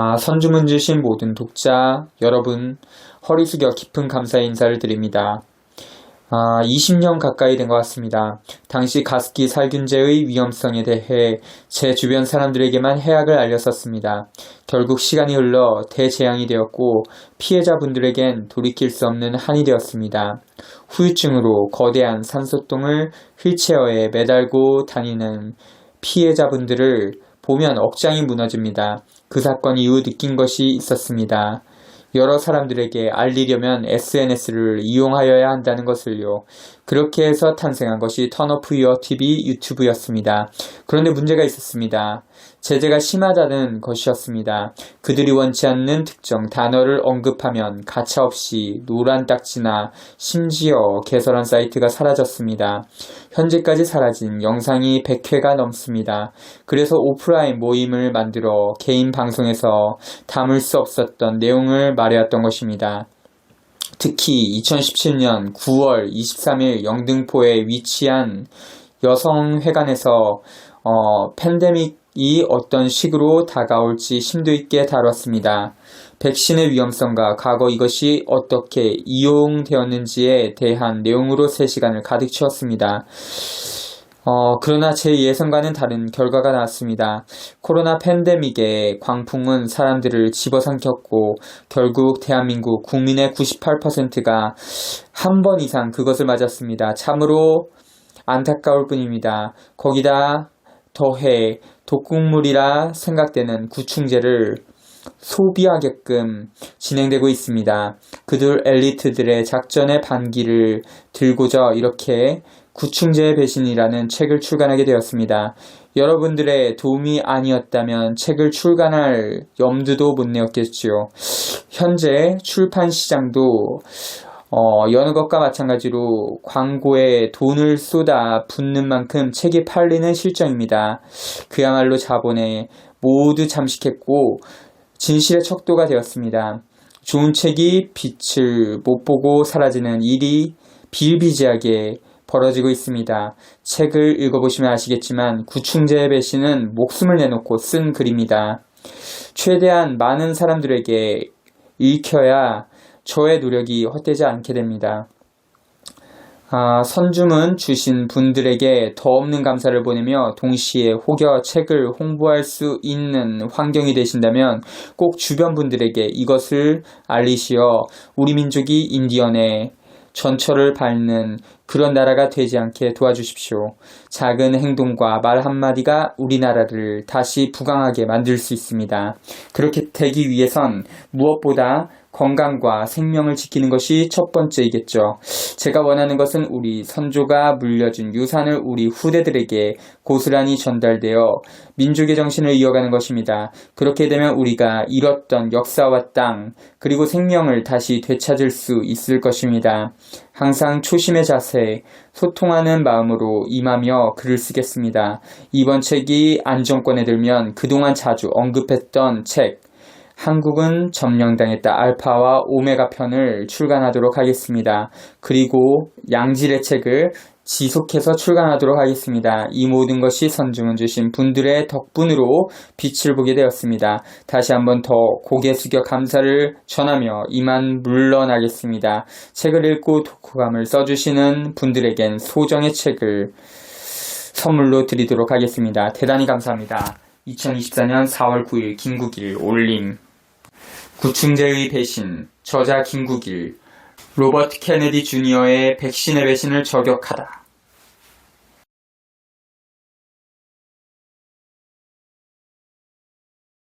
아, 선주문 주신 모든 독자 여러분 허리 숙여 깊은 감사의 인사를 드립니다. 아, 20년 가까이 된 것 같습니다. 당시 가습기 살균제의 위험성에 대해 제 주변 사람들에게만 해악을 알렸었습니다. 결국 시간이 흘러 대재앙이 되었고 피해자분들에겐 돌이킬 수 없는 한이 되었습니다. 후유증으로 거대한 산소똥을 휠체어에 매달고 다니는 피해자분들을 보면 억장이 무너집니다. 그 사건 이후 느낀 것이 있었습니다. 여러 사람들에게 알리려면 SNS를 이용하여야 한다는 것을요. 그렇게 해서 탄생한 것이 턴오프 유어 TV 유튜브였습니다. 그런데 문제가 있었습니다. 제재가 심하다는 것이었습니다. 그들이 원치 않는 특정 단어를 언급하면 가차없이 노란 딱지나 심지어 개설한 사이트가 사라졌습니다. 현재까지 사라진 영상이 100회가 넘습니다. 그래서 오프라인 모임을 만들어 개인 방송에서 담을 수 없었던 내용을 말해왔던 것입니다. 특히 2017년 9월 23일 영등포에 위치한 여성회관에서 어, 팬데믹이 어떤 식으로 다가올지 심도 있게 다뤘습니다. 백신의 위험성과 과거 이것이 어떻게 이용되었는지에 대한 내용으로 3시간을 가득 채웠습니다. 어, 그러나 제 예상과는 다른 결과가 나왔습니다. 코로나 팬데믹의 광풍은 사람들을 집어삼켰고 결국 대한민국 국민의 98%가 한 번 이상 그것을 맞았습니다. 참으로 안타까울 뿐입니다. 거기다 더해 독국물이라 생각되는 구충제를 소비하게끔 진행되고 있습니다. 그들 엘리트들의 작전의 반기를 들고자 이렇게 구충제의 배신이라는 책을 출간하게 되었습니다. 여러분들의 도움이 아니었다면 책을 출간할 염두도 못 내었겠지요. 현재 출판 시장도 어, 여느 것과 마찬가지로 광고에 돈을 쏟아 붓는 만큼 책이 팔리는 실정입니다. 그야말로 자본에 모두 잠식했고 진실의 척도가 되었습니다. 좋은 책이 빛을 못 보고 사라지는 일이 비일비재하게 벌어지고 있습니다. 책을 읽어보시면 아시겠지만 구충제의 배신은 목숨을 내놓고 쓴 글입니다. 최대한 많은 사람들에게 읽혀야 저의 노력이 헛되지 않게 됩니다. 아, 선주문 주신 분들에게 더 없는 감사를 보내며 동시에 혹여 책을 홍보할 수 있는 환경이 되신다면 꼭 주변 분들에게 이것을 알리시어 우리 민족이 인디언의 전철을 밟는 그런 나라가 되지 않게 도와주십시오. 작은 행동과 말 한마디가 우리나라를 다시 부강하게 만들 수 있습니다. 그렇게 되기 위해선 무엇보다 건강과 생명을 지키는 것이 첫 번째이겠죠. 제가 원하는 것은 우리 선조가 물려준 유산을 우리 후대들에게 고스란히 전달되어 민족의 정신을 이어가는 것입니다. 그렇게 되면 우리가 잃었던 역사와 땅, 그리고 생명을 다시 되찾을 수 있을 것입니다. 항상 초심의 자세, 소통하는 마음으로 임하며 글을 쓰겠습니다. 이번 책이 안정권에 들면 그동안 자주 언급했던 책, 한국은 점령당했다 알파와 오메가 편을 출간하도록 하겠습니다. 그리고 양질의 책을 지속해서 출간하도록 하겠습니다. 이 모든 것이 선주문 주신 분들의 덕분으로 빛을 보게 되었습니다. 다시 한번 더 고개 숙여 감사를 전하며 이만 물러나겠습니다. 책을 읽고 독후감을 써주시는 분들에겐 소정의 책을 선물로 드리도록 하겠습니다. 대단히 감사합니다. 2024년 4월 9일 김국일 올림 구충제의 배신 저자 김국일 로버트 케네디 주니어의 백신의 배신을 저격하다.